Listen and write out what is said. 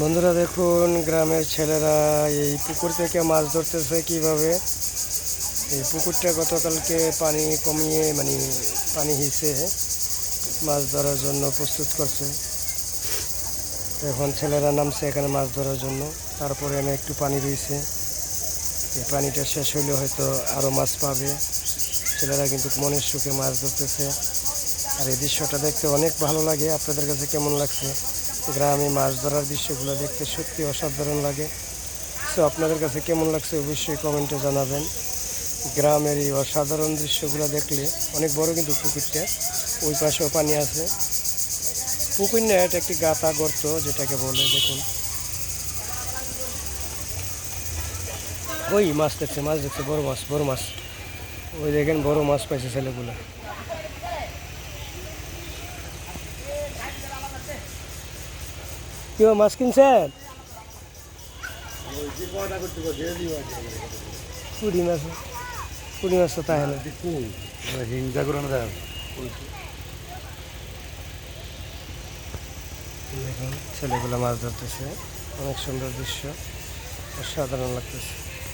বন্ধুরা দেখুন, গ্রামের ছেলেরা এই পুকুর থেকে মাছ ধরতেছে কীভাবে? এই পুকুরটা গতকালকে পানি কমিয়ে মানে পানি হিসে মাছ ধরার জন্য প্রস্তুত করছে। এখন ছেলেরা নামছে এখানে মাছ ধরার জন্য। তারপরে এনে একটু পানি রয়েছে এই পানিটা শেষ হইলে হয়তো আরও মাছ পাবে। ছেলেরা কিন্তু মনের সুখে মাছ ধরতেছে। আর এই দৃশ্যটা দেখতে অনেক ভালো লাগে। আপনাদের কাছে কেমন লাগছে? গ্রামে মাছ ধরার দৃশ্যগুলো দেখতে সত্যি অসাধারণ লাগে। সো আপনাদের কাছে কেমন লাগছে অবশ্যই কমেন্টে জানাবেন। গ্রামের এই অসাধারণ দৃশ্যগুলো দেখলে অনেক বড় কিন্তু পুকুরটা, ওই পাশেও পানি আছে। পুকুর না, এটা একটি গাতা গর্ত যেটাকে বলে, দেখুন। ওই মাছ দেখছে মাছ দেখছে, বড় মাছ বড় মাছ। ওই দেখেন, বড় মাছ পাইছে ছেলেগুলো। কেউ মাছ কিনছেন? পুরি মাছ। পুরি মাছ তো তাই না হিংসা করে ছেলেগুলো মাছ ধরতেছে। অনেক সুন্দর দৃশ্য। অসাধারণ লাগতেছে।